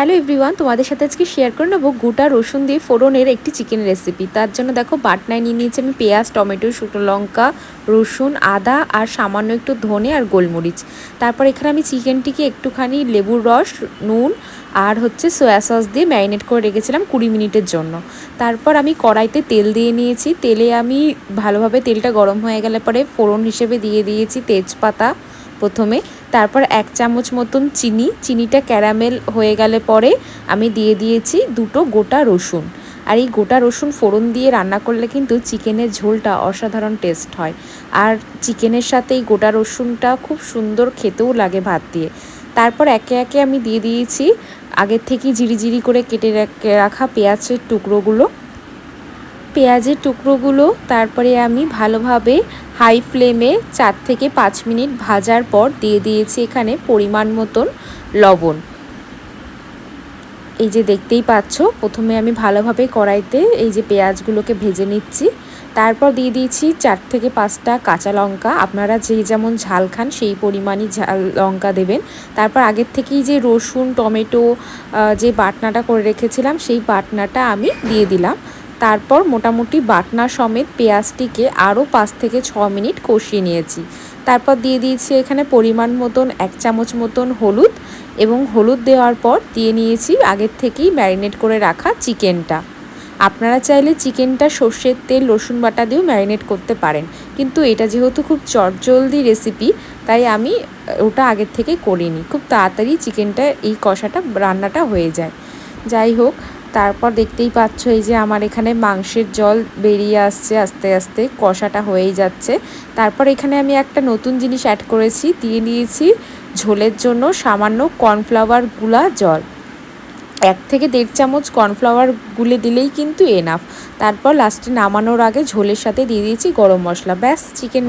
Hello everyone তোমাদের সাথে আজকে শেয়ার করে নেব গোটা রসুন দিয়ে ফোড়নের একটি চিকেন রেসিপি তার জন্য দেখো বাটনায় নিয়ে নিয়েছি আমি পেঁয়াজ, টমেটো, শুকনো লঙ্কা, রসুন, আদা আর সামান্য একটু ধনে আর গোলমরিচ। তারপর এখানে আমি চিকেনটিকে একটুখানি লেবুর রস, নুন আর হচ্ছে সয়া সস দিয়ে ম্যারিনেট করে রেখেছিলাম কুড়ি মিনিটের জন্য। তারপর আমি কড়াইতে তেল দিয়ে নিয়েছি। তেলে আমি ভালোভাবে তেলটা গরম হয়ে গেলে পরে ফোড়ন হিসেবে দিয়ে দিয়েছি তেজপাতা প্রথমে, তারপর এক চামচ মতন চিনি, চিনিটা ক্যারামেল হয়ে গেলে পরে আমি দিয়ে দিয়েছি দুটো গোটা রসুন। আর এই গোটা রসুন ফোড়ন দিয়ে রান্না করলে কিন্তু চিকেনের ঝোলটা অসাধারণ টেস্ট হয়। আর চিকেনের সাথে এই গোটা রসুনটা খুব সুন্দর খেতেও লাগে ভাত দিয়ে। তারপর একে একে আমি দিয়ে দিয়েছি আগের থেকেই জিরি করে কেটে রাখা পেঁয়াজের টুকরোগুলো। পেঁয়াজের টুকরোগুলো তারপরে আমি ভালোভাবে হাই ফ্লেমে চার থেকে পাঁচ মিনিট ভাজার পর দিয়ে দিয়েছি এখানে পরিমাণ মতন লবণ। এই যে দেখতেই পাচ্ছ, প্রথমে আমি ভালোভাবে কড়াইতে এই যে পেঁয়াজগুলোকে ভেজে নিচ্ছি। তারপর দিয়ে দিয়েছি চার থেকে পাঁচটা কাঁচা লঙ্কা। আপনারা যে যেমন ঝাল খান সেই পরিমাণই ঝাল লঙ্কা দেবেন। তারপর আগের থেকেই যে রসুন, টমেটো যে বাটনাটা করে রেখেছিলাম সেই বাটনাটা আমি দিয়ে দিলাম। তারপর মোটামুটি বাটনা সমেত পেঁয়াজটিকে আরও পাঁচ থেকে ছ মিনিট কষিয়ে নিয়েছি। তারপর দিয়ে দিয়েছি এখানে পরিমাণ মতন এক চামচ মতন হলুদ এবং হলুদ দেওয়ার পর দিয়ে নিয়েছি আগের থেকেই ম্যারিনেট করে রাখা চিকেনটা। আপনারা চাইলে চিকেনটা সর্ষের তেল, রসুন বাটা দিয়েও ম্যারিনেট করতে পারেন। কিন্তু এটা যেহেতু খুব চটজলদি রেসিপি, তাই আমি ওটা আগের থেকে করিনি। খুব তাড়াতাড়ি চিকেনটা, এই কষাটা, রান্নাটা হয়ে যায়। যাই হোক তারপর দেখতেই পাচ্ছ এই যে আমার এখানে মাংসের জল বেরিয়ে আসছে আস্তে আস্তে, কষাটা হয়েই যাচ্ছে। তারপর এখানে আমি একটা নতুন জিনিস অ্যাড করেছি, দিয়ে নিয়েছি ঝোলের জন্য সামান্য কর্নফ্লাওয়ারগুলা জল। এক থেকে দেড় চামচ কর্নফ্লাওয়ার গুলে দিলেই কিন্তু এনাফ তারপর লাস্টে নামানোর আগে ঝোলের সাথে দিয়ে দিয়েছি গরম মশলা। ব্যাস চিকেন